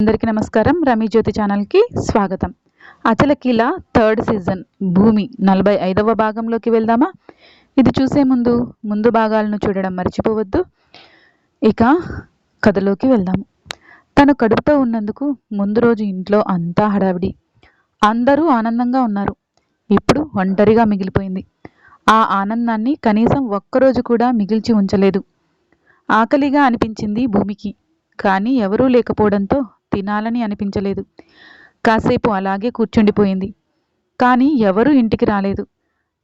అందరికీ నమస్కారం. రమీ జ్యోతి ఛానల్కి స్వాగతం. అచలకీల థర్డ్ సీజన్ భూమి నలభై ఐదవ భాగంలోకి వెళ్దామా? ఇది చూసే ముందు ముందు భాగాలను చూడడం మర్చిపోవద్దు. ఇక కథలోకి వెళ్దాము. తను కడుపుతో ఉన్నందుకు ముందు రోజు ఇంట్లో అంతా హడావిడి. అందరూ ఆనందంగా ఉన్నారు. ఇప్పుడు ఒంటరిగా మిగిలిపోయింది. ఆ ఆనందాన్ని కనీసం ఒక్కరోజు కూడా మిగిల్చి ఉంచలేదు. ఆకలిగా అనిపించింది భూమికి. కానీ ఎవరూ లేకపోవడంతో తినాలని అనిపించలేదు. కాసేపు అలాగే కూర్చుండిపోయింది. కానీ ఎవరూ ఇంటికి రాలేదు.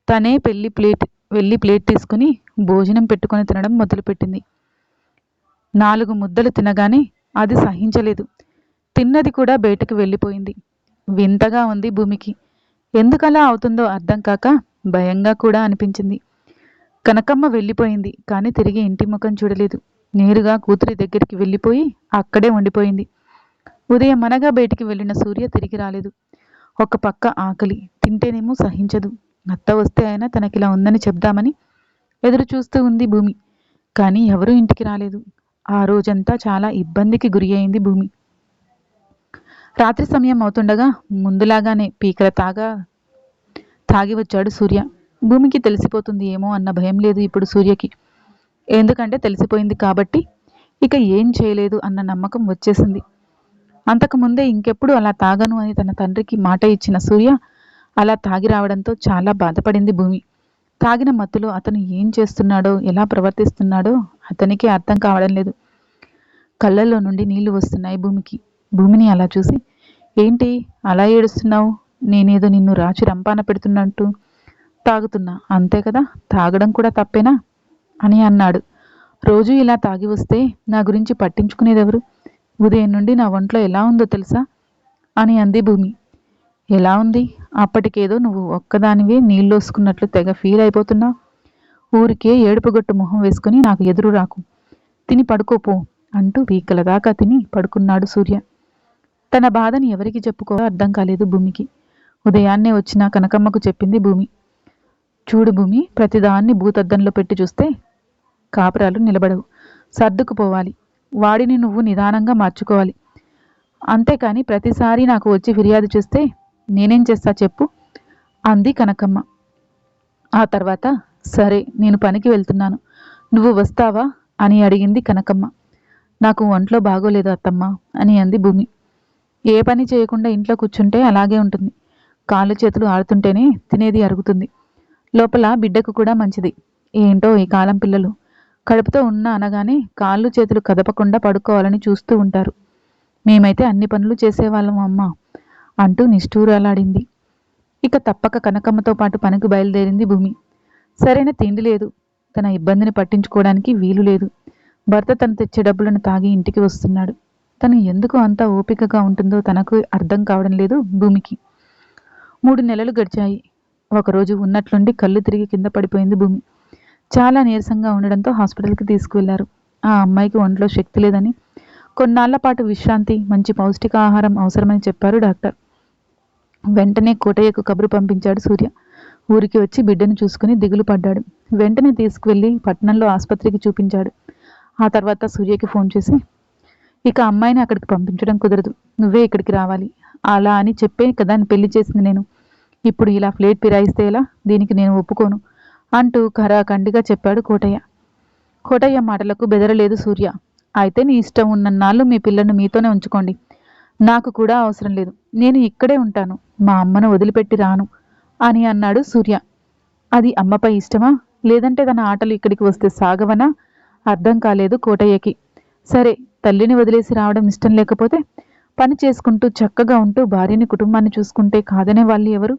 తనే పెళ్ళి ప్లేట్ వెళ్ళి ప్లేట్ తీసుకుని భోజనం పెట్టుకొని తినడం మొదలుపెట్టింది. నాలుగు ముద్దలు తినగానే అది సహించలేదు. తిన్నది కూడా బయటకు వెళ్ళిపోయింది. వింతగా ఉంది భూమికి. ఎందుకలా అవుతుందో అర్థం కాక భయంగా కూడా అనిపించింది. కనకమ్మ వెళ్ళిపోయింది కానీ తిరిగి ఇంటి ముఖం చూడలేదు. నేరుగా కూతురి దగ్గరికి వెళ్ళిపోయి అక్కడే ఉండిపోయింది. ఉదయం అనగా బయటికి వెళ్ళిన సూర్య తిరిగి రాలేదు. ఒక పక్క ఆకలి తింటేనేమో సహించదు. అత్త వస్తే అయినా తనకిలా ఉందని చెప్దామని ఎదురు చూస్తూ ఉంది భూమి. కానీ ఎవరూ ఇంటికి రాలేదు. ఆ రోజంతా చాలా ఇబ్బందికి గురి అయింది భూమి. రాత్రి సమయం అవుతుండగా ముందులాగానే పీకల తాగా తాగి వచ్చాడు సూర్య. భూమికి తెలిసిపోతుంది ఏమో అన్న భయం లేదు ఇప్పుడు సూర్యకి. ఎందుకంటే తెలిసిపోయింది కాబట్టి ఇక ఏం చేయలేదు అన్న నమ్మకం వచ్చేసింది. అంతకుముందే ఇంకెప్పుడు అలా తాగను అని తన తండ్రికి మాట ఇచ్చిన సూర్య అలా తాగి రావడంతో చాలా బాధపడింది భూమి. తాగిన మత్తులో అతను ఏం చేస్తున్నాడో ఎలా ప్రవర్తిస్తున్నాడో అతనికి అర్థం కావడం లేదు. కళ్ళల్లో నుండి నీళ్ళు వస్తున్నాయి భూమికి. భూమిని అలా చూసి ఏంటి? అలా ఏడుస్తున్నావు? నేనేదో నిన్ను రాచి రంపాన పెడుతున్నట్టు తాగుతున్నా. అంతే కదా? తాగడం కూడా తప్పేనా? అని అన్నాడు. రోజు ఇలా తాగి వస్తే నా గురించి పట్టించుకునేదెవరు? ఉదయం నుండి నా ఒంట్లో ఎలా ఉందో తెలుసా? అని అంది భూమి. ఎలా ఉంది? అప్పటికేదో నువ్వు ఒక్కదానివే నీళ్ళోసుకున్నట్లు తెగ ఫీల్ అయిపోతున్నా ఊరికే ఏడుపుగొట్టు మొహం వేసుకుని నాకు ఎదురు రాకు. తిని పడుకోపో అంటూ వీకల దాకా తిని పడుకున్నాడు సూర్య. తన బాధని ఎవరికి చెప్పుకో అర్థం కాలేదు భూమికి. ఉదయాన్నే వచ్చిన కనకమ్మకు చెప్పింది భూమి. చూడు భూమి ప్రతిదాన్ని భూతద్దంలో పెట్టి చూస్తే కాపురాలు నిలబడవు. సర్దుకుపోవాలి. వాడిని నువ్వు నిదానంగా మార్చుకోవాలి. అంతేకాని ప్రతిసారి నాకు వచ్చి ఫిర్యాదు చేస్తే నేనేం చేస్తా చెప్పు అంది కనకమ్మ. ఆ తర్వాత సరే నేను పనికి వెళ్తున్నాను. నువ్వు వస్తావా? అని అడిగింది కనకమ్మ. నాకు ఒంట్లో బాగోలేదు అత్తమ్మ అని అంది భూమి. ఏ పని చేయకుండా ఇంట్లో కూర్చుంటే అలాగే ఉంటుంది. కాళ్ళు చేతులు ఆడుతుంటేనే తినేది అరుగుతుంది. లోపల బిడ్డకు కూడా మంచిది. ఏంటో ఈ కాలం పిల్లలు. కడుపుతో ఉన్న అనగానే కాళ్ళు చేతులు కదపకుండా పడుకోవాలని చూస్తూ ఉంటారు. మేమైతే అన్ని పనులు చేసేవాళ్ళం అమ్మ అంటూ నిష్ఠూరాలాడింది. ఇక తప్పక కనకమ్మతో పాటు పనికి బయలుదేరింది భూమి. సరైన తిండి లేదు. తన ఇబ్బందిని పట్టించుకోవడానికి వీలు లేదు. భర్త తను తెచ్చే డబ్బులను తాగి ఇంటికి వస్తున్నాడు. తను ఎందుకు అంత ఓపికగా ఉంటుందో తనకు అర్థం కావడం లేదు భూమికి. మూడు నెలలు గడిచాయి. ఒకరోజు ఉన్నట్లుండి కళ్ళు తిరిగి కింద పడిపోయింది భూమి. చాలా నీరసంగా ఉండడంతో హాస్పిటల్కి తీసుకువెళ్ళారు. ఆ అమ్మాయికి ఒంట్లో శక్తి లేదని కొన్నాళ్ళ పాటు విశ్రాంతి మంచి పౌష్టికాహారం అవసరమని చెప్పారు డాక్టర్. వెంటనే కోటయ్యకు కబురు పంపించాడు సూర్య. ఊరికి వచ్చి బిడ్డను చూసుకుని దిగులు పడ్డాడు. వెంటనే తీసుకువెళ్ళి పట్టణంలో ఆసుపత్రికి చూపించాడు. ఆ తర్వాత సూర్యకి ఫోన్ చేసి ఇక అమ్మాయిని అక్కడికి పంపించడం కుదరదు. నువ్వే ఇక్కడికి రావాలి. అలా అని చెప్పే కదా పెళ్ళి చేసింది నేను. ఇప్పుడు ఇలా ఫ్లేట్ ఫిరాయిస్తే ఎలా? దీనికి నేను ఒప్పుకోను. అంటూ ఖరాఖండిగా చెప్పాడు కోటయ్య. కోటయ్య మాటలకు బెదరలేదు సూర్య. అయితే నీ ఇష్టం ఉన్నన్నాళ్ళు మీ పిల్లను మీతోనే ఉంచుకోండి. నాకు కూడా అవసరం లేదు. నేను ఇక్కడే ఉంటాను. మా అమ్మను వదిలిపెట్టి రాను అని అన్నాడు సూర్య. అది అమ్మపై ఇష్టమా? లేదంటే తన ఆటలు ఇక్కడికి వస్తే సాగవనా? అర్థం కాలేదు కోటయ్యకి. సరే తల్లిని వదిలేసి రావడం ఇష్టం లేకపోతే పని చేసుకుంటూ చక్కగా ఉంటూ భార్యని కుటుంబాన్ని చూసుకుంటే కాదనే వాళ్ళు ఎవరు?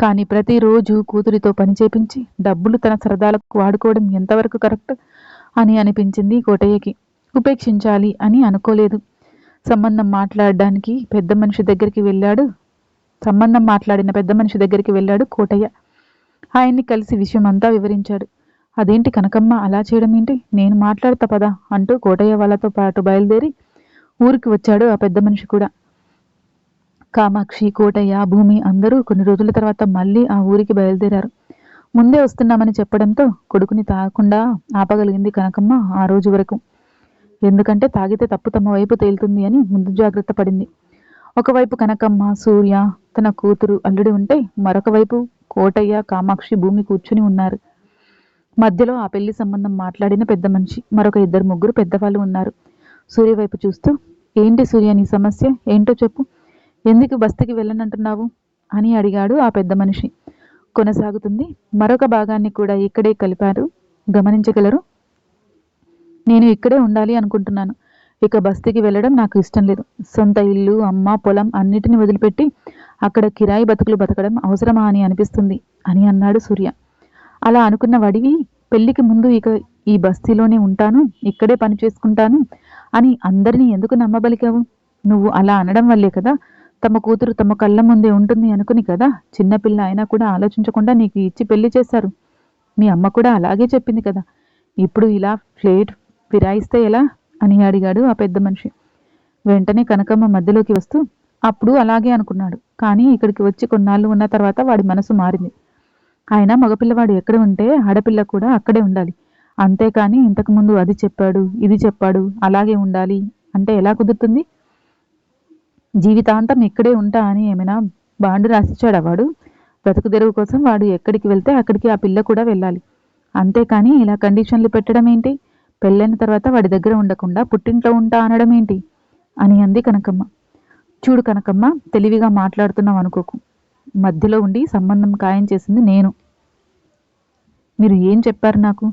కానీ ప్రతిరోజు కూతురితో పని చేపించి డబ్బులు తన సరదాలకు వాడుకోవడం ఎంతవరకు కరెక్ట్ అని అనిపించింది కోటయ్యకి. ఉపేక్షించాలి అని అనుకోలేదు. సంబంధం మాట్లాడడానికి పెద్ద మనిషి దగ్గరికి వెళ్ళాడు. సంబంధం మాట్లాడిన పెద్ద మనిషి దగ్గరికి వెళ్ళాడు కోటయ్య. ఆయన్ని కలిసి విషయం అంతా వివరించాడు. అదేంటి కనకమ్మ అలా చేయడం ఏంటి? నేను మాట్లాడతా పదా అంటూ కోటయ్య వాళ్ళతో పాటు బయలుదేరి ఊరికి వచ్చాడు ఆ పెద్ద మనిషి కూడా. కామాక్షి కోటయ్య భూమి అందరూ కొన్ని రోజుల తర్వాత మళ్ళీ ఆ ఊరికి బయలుదేరారు. ముందే వస్తున్నామని చెప్పడంతో కొడుకుని తాగకుండా ఆపగలిగింది కనకమ్మ ఆ రోజు వరకు. ఎందుకంటే తాగితే తప్పు తమ వైపు తేలుతుంది అని ముందు జాగ్రత్త పడింది. ఒకవైపు కనకమ్మ సూర్య తన కూతురు అల్లుడి ఉంటే మరొక వైపు కోటయ్య కామాక్షి భూమి కూర్చుని ఉన్నారు. మధ్యలో ఆ పెళ్ళి సంబంధం మాట్లాడిన పెద్ద మనిషి మరొక ఇద్దరు ముగ్గురు పెద్దవాళ్ళు ఉన్నారు. సూర్య వైపు చూస్తూ ఏంటి సూర్య నీ సమస్య? ఏంటో చెప్పు. ఎందుకు బస్తీకి వెళ్ళనంటున్నావు? అని అడిగాడు ఆ పెద్ద మనిషి. కొనసాగుతుంది మరొక భాగాన్ని కూడా ఇక్కడే కలిపారు. గమనించగలరు? నేను ఇక్కడే ఉండాలి అనుకుంటున్నాను. ఇక బస్తీకి వెళ్ళడం నాకు ఇష్టం లేదు. సొంత ఇల్లు అమ్మ పొలం అన్నిటిని వదిలిపెట్టి అక్కడ కిరాయి బతుకులు బతకడం అవసరమా అని అనిపిస్తుంది అని అన్నాడు సూర్య. అలా అనుకున్న వడివి పెళ్ళికి ముందు ఇక ఈ బస్తీలోనే ఉంటాను ఇక్కడే పని చేసుకుంటాను అని అందరినీ ఎందుకు నమ్మబలికావు? నువ్వు అలా అనడం వల్లే కదా తమ కూతురు తమ కళ్ళ ముందే ఉంటుంది అనుకుని కదా? చిన్నపిల్ల అయినా కూడా ఆలోచించకుండా నీకు ఇచ్చి పెళ్ళి చేశారు. మీ అమ్మ కూడా అలాగే చెప్పింది కదా. ఇప్పుడు ఇలా ఫ్లేట్ ఫిరాయిస్తే ఎలా? అని అడిగాడు ఆ పెద్ద మనిషి. వెంటనే కనకమ్మ మధ్యలోకి వస్తూ అప్పుడు అలాగే అనుకున్నాడు. కానీ ఇక్కడికి వచ్చి కొన్నాళ్ళు ఉన్న తర్వాత వాడి మనసు మారింది. ఆయన మగపిల్లవాడు ఎక్కడ ఉంటే ఆడపిల్ల కూడా అక్కడే ఉండాలి. అంతేకాని ఇంతకుముందు అది చెప్పాడు ఇది చెప్పాడు అలాగే ఉండాలి. అంటే ఎలా కుదురుతుంది? జీవితాంతం ఇక్కడే ఉంటా అని ఏమైనా బాండు రాసిచ్చాడా వాడు? బ్రతుకు తెరువు కోసం వాడు ఎక్కడికి వెళ్తే అక్కడికి ఆ పిల్ల కూడా వెళ్ళాలి. అంతేకాని ఇలా కండిషన్లు పెట్టడం ఏంటి? పెళ్ళైన తర్వాత వాడి దగ్గర ఉండకుండా పుట్టింట్లో ఉంటా అనడం ఏంటి? అని అంది కనకమ్మ. చూడు కనకమ్మ తెలివిగా మాట్లాడుతున్నావు అనుకోకు. మధ్యలో ఉండి సంబంధం ఖాయం చేసింది నేను. మీరు ఏం చెప్పారు నాకు?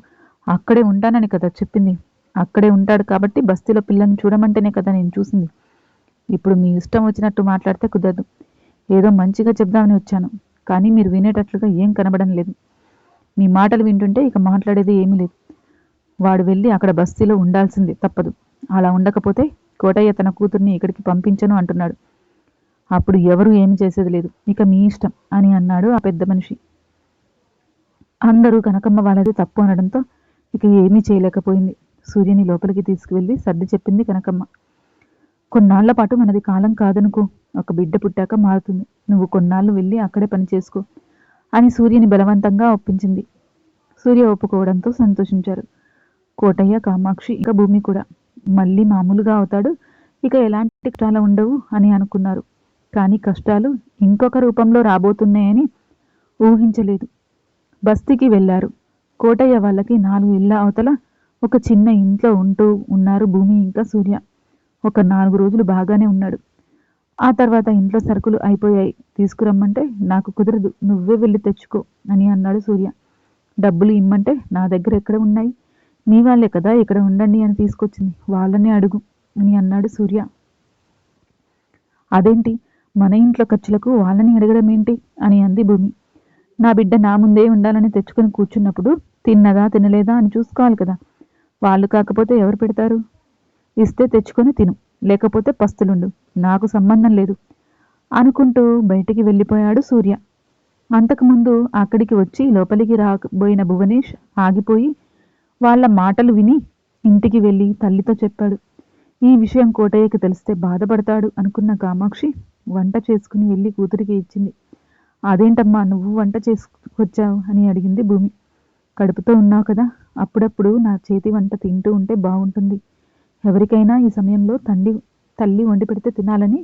అక్కడే ఉంటానని కదా చెప్పింది. అక్కడే ఉంటాడు కాబట్టి బస్తీలో పిల్లని చూడమంటేనే కదా నేను చూసింది. ఇప్పుడు మీ ఇష్టం వచ్చినట్టు మాట్లాడితే కుదరదు. ఏదో మంచిగా చెప్దామని వచ్చాను కానీ మీరు వినేటట్లుగా ఏం కనబడం లేదు. మీ మాటలు వింటుంటే ఇక మాట్లాడేది ఏమీ లేదు. వాడు వెళ్ళి అక్కడ బస్తీలో ఉండాల్సింది తప్పదు. అలా ఉండకపోతే కోటయ్య తన కూతుర్ని ఇక్కడికి పంపించను అంటున్నాడు. అప్పుడు ఎవరు ఏమి చేసేది లేదు. ఇక మీ ఇష్టం అని అన్నాడు ఆ పెద్ద మనిషి. అందరూ కనకమ్మ వాళ్ళది తప్పు అనడంతో ఇక ఏమీ చేయలేకపోయింది. సూర్యుని లోపలికి తీసుకువెళ్ళి సర్ది చెప్పింది కనకమ్మ. కొన్నాళ్ళ పాటు మనది కాలం కాదనుకో. ఒక బిడ్డ పుట్టాక మారుతుంది. నువ్వు కొన్నాళ్ళు వెళ్ళి అక్కడే పని చేసుకో అని సూర్యని బలవంతంగా ఒప్పించింది. సూర్య ఒప్పుకోవడంతో సంతోషించారు. కోటయ్య కామాక్షి ఇంకా భూమి కూడా. మళ్ళీ మామూలుగా అవుతాడు. ఇక ఎలాంటి కష్టాలు ఉండవు అని అనుకున్నారు. కానీ కష్టాలు ఇంకొక రూపంలో రాబోతున్నాయని ఊహించలేదు. బస్తీకి వెళ్ళారు. కోటయ్య వాళ్ళకి నాలుగు ఇళ్ళ అవతల ఒక చిన్న ఇంట్లో ఉంటూ ఉన్నారు భూమి ఇంకా సూర్య. ఒక నాలుగు రోజులు బాగానే ఉన్నాడు. ఆ తర్వాత ఇంట్లో సరుకులు అయిపోయాయి. తీసుకురమ్మంటే నాకు కుదరదు. నువ్వే వెళ్ళి తెచ్చుకో అని అన్నాడు సూర్య. డబ్బులు ఇమ్మంటే నా దగ్గర ఎక్కడ ఉన్నాయి? మీ వాళ్ళే కదా ఇక్కడ ఉండండి అని తీసుకొచ్చింది. వాళ్ళనే అడుగు అని అన్నాడు సూర్య. అదేంటి? మన ఇంట్లో ఖర్చులకు వాళ్ళని అడగడం ఏంటి? అని అంది భూమి. నా బిడ్డ నా ముందే ఉండాలని తెచ్చుకొని కూర్చున్నప్పుడు తిన్నదా తినలేదా అని చూసుకోవాలి కదా. వాళ్ళు కాకపోతే ఎవరు పెడతారు? ఇస్తే తెచ్చుకొని తిను. లేకపోతే పస్తులుండు. నాకు సంబంధం లేదు. అనుకుంటూ బయటికి వెళ్ళిపోయాడు సూర్య. అంతకుముందు అక్కడికి వచ్చి లోపలికి రాబోయిన భువనేష్ ఆగిపోయి వాళ్ళ మాటలు విని ఇంటికి వెళ్ళి తల్లితో చెప్పాడు. ఈ విషయం కోటయ్యకి తెలిస్తే బాధపడతాడు అనుకున్న కామాక్షి వంట చేసుకుని వెళ్ళి కూతురికి ఇచ్చింది. అదేంటమ్మా నువ్వు వంట చేసుకొచ్చావు? అని అడిగింది భూమి. కడుపుతో ఉన్నావు కదా. అప్పుడప్పుడు నా చేతి వంట తింటూ ఉంటే బాగుంటుంది ఎవరికైనా ఈ సమయంలో తండ్రి తల్లి వండి పెడితే తినాలని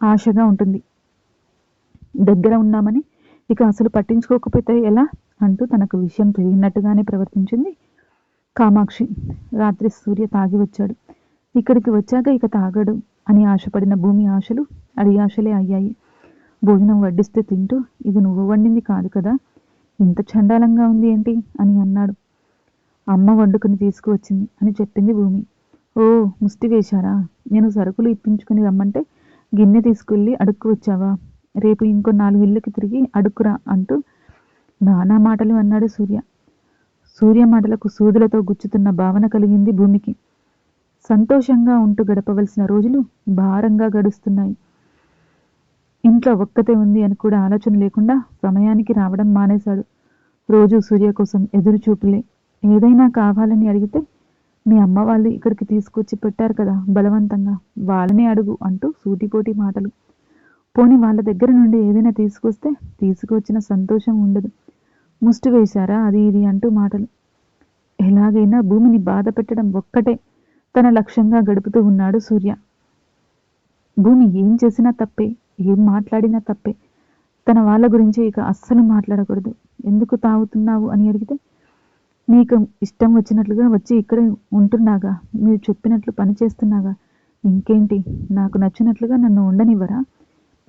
ఆశగా ఉంటుంది. దగ్గర ఉన్నామని ఇక అసలు పట్టించుకోకపోతే ఎలా అంటూ తనకు విషయం తెలియనట్టుగానే ప్రవర్తించింది కామాక్షి. రాత్రి సూర్య తాగి వచ్చాడు. ఇక్కడికి వచ్చాక ఇక తాగడు అని ఆశపడిన భూమి ఆశలు అడి ఆశలే అయ్యాయి. భోజనం వడ్డిస్తే తింటూ ఇది నువ్వు వండింది కాదు కదా ఇంత చండాలంగా ఉంది ఏంటి? అని అన్నాడు. అమ్మ వండుకుని తీసుకువచ్చింది అని చెప్పింది భూమి. ఓ ముష్టి వేశారా? నేను సరుకులు ఇప్పించుకుని రమ్మంటే గిన్నె తీసుకెళ్ళి అడుక్కు వచ్చావా? రేపు ఇంకో నాలుగు ఇళ్ళకి తిరిగి అడుక్కురా అంటూ నానా మాటలు అన్నాడు సూర్య. సూర్య మాటలకు సూదులతో గుచ్చుతున్న భావన కలిగింది భూమికి. సంతోషంగా ఉంటూ గడపవలసిన రోజులు భారంగా గడుస్తున్నాయి. ఇంట్లో ఒక్కతే ఉంది అని కూడా ఆలోచన లేకుండా సమయానికి రావడం మానేశాడు. రోజు సూర్య కోసం ఎదురు చూపులే ఏదైనా కావాలని అడిగితే మీ అమ్మ వాళ్ళు ఇక్కడికి తీసుకొచ్చి పెట్టారు కదా బలవంతంగా. వాళ్ళనే అడుగు అంటూ సూటిపోటి మాటలు. పోని వాళ్ళ దగ్గర నుండి ఏదైనా తీసుకొస్తే తీసుకొచ్చిన సంతోషం ఉండదు. ముష్టి వేశారా? అది ఇది అంటూ మాటలు. ఎలాగైనా భూమిని బాధ పెట్టడం ఒక్కటే తన లక్ష్యంగా గడుపుతూ ఉన్నాడు సూర్య. భూమి ఏం చేసినా తప్పే ఏం మాట్లాడినా తప్పే. తన వాళ్ళ గురించి ఇక అస్సలు మాట్లాడకూడదు. ఎందుకు తాగుతున్నావు అని అడిగితే నీకు ఇష్టం వచ్చినట్లుగా వచ్చి ఇక్కడే ఉంటున్నాగా. మీరు చెప్పినట్లు పని చేస్తున్నాగా. ఇంకేంటి? నాకు నచ్చినట్లుగా నన్ను ఉండనివ్వరా?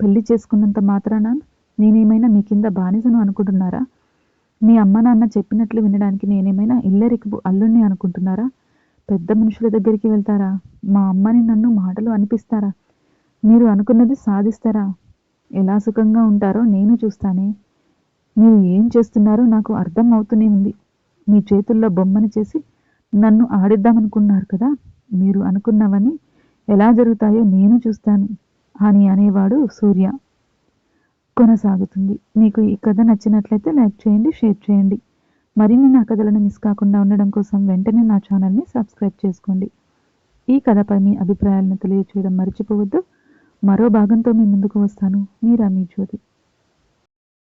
పెళ్ళి చేసుకున్నంత మాత్రాన? నేనేమైనా మీ కింద బానిసను అనుకుంటున్నారా? మీ అమ్మ నాన్న చెప్పినట్లు వినడానికి నేనేమైనా ఇల్లరికపు అల్లుణ్ణి అనుకుంటున్నారా? పెద్ద మనుషుల దగ్గరికి వెళ్తారా? మా అమ్మని నన్ను మాటలు అనిపిస్తారా? మీరు అనుకున్నది సాధిస్తారా? ఎలా సుఖంగా ఉంటారో నేను చూస్తానే. మీరు ఏం చేస్తున్నారో నాకు అర్థం అవుతూనే ఉంది. మీ చేతుల్లో బొమ్మని చేసి నన్ను ఆడిద్దామనుకున్నారు కదా మీరు అనుకున్నవని ఎలా జరుగుతాయో నేను చూస్తాను అని అనేవాడు సూర్య. కొనసాగుతుంది. మీకు ఈ కథ నచ్చినట్లయితే లైక్ చేయండి షేర్ చేయండి. మరిన్ని నా కథలను మిస్ కాకుండా ఉండడం కోసం వెంటనే నా ఛానల్ని సబ్స్క్రైబ్ చేసుకోండి. ఈ కథపై మీ అభిప్రాయాలను తెలియచేయడం మర్చిపోవద్దు. మరో భాగంతో మీ ముందుకు వస్తాను. మీరా మీ జ్యోతి.